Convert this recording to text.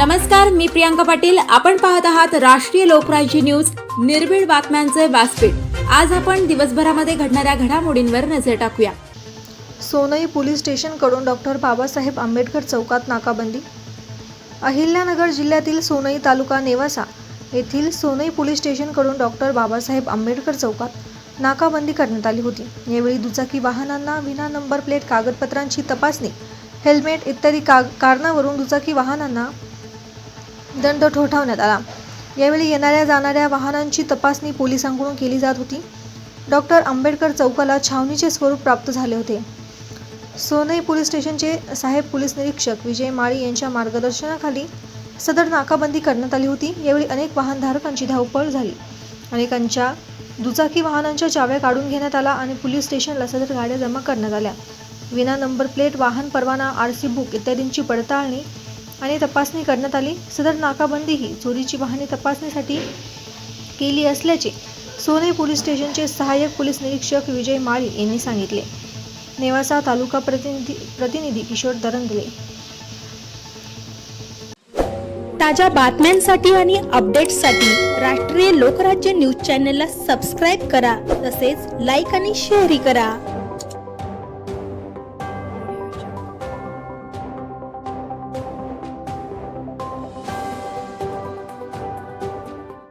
नमस्कार मी प्रियांका पाटील. आपण पाहत आहात राष्ट्रीय लोकराज्य न्यूज. निर्भीड बातम्यांचे व्यासपीठ. आज आपण दिवसभरामध्ये घडणाऱ्या घडामोडींवर नजर टाकूया. सोनई पोलीस स्टेशनकडून डॉक्टर बाबासाहेब आंबेडकर चौकात नाकाबंदी. अहिल्यानगर जिल्ह्यातील सोनई तालुका नेवासा येथील सोनई पोलीस स्टेशनकडून डॉक्टर बाबासाहेब आंबेडकर चौकात नाकाबंदी करण्यात आली होती. यावेळी दुचाकी वाहनांना विना नंबर प्लेट कागदपत्रांची तपासणी हेल्मेट इत्यादी का कारणावरून दुचाकी वाहनांना दंड ठोठावण्यात आला. यावेळी येणाऱ्या जाणाऱ्या वाहनांची तपासणी पोलिसांकडून केली जात होती. डॉक्टर आंबेडकर चौकाला छावणीचे स्वरूप प्राप्त झाले होते. सोनई पोलीस स्टेशनचे साहेब पोलीस निरीक्षक विजय माळी यांच्या मार्गदर्शनाखाली सदर नाकाबंदी करण्यात आली होती. यावेळी अनेक वाहनधारकांची धावपळ झाली. अनेकांच्या दुचाकी वाहनांच्या चाव्या काढून घेण्यात आला आणि पोलीस स्टेशनला सदर गाड्या जमा करण्यात आल्या. विना नंबर प्लेट वाहन परवाना आर सी बुक इत्यादींची पडताळणी आणि तपासणी करण्यात आली. सदर नाकाबंदी ही चोरीची वाहने तपासणीसाठी केली असल्याचे सोने पोलीस स्टेशनचे सहाय्यक पोलीस निरीक्षक विजय माळी यांनी सांगितले. नेवासा तालुका प्रतिनिधी प्रतिनिधी किशोर दरंगले. ताज्या बातम्यांसाठी आणि अपडेट्ससाठी राष्ट्रीय लोकराज्य न्यूज चॅनलला सबस्क्राईब करा. तसेच लाईक आणि शेअरही करा.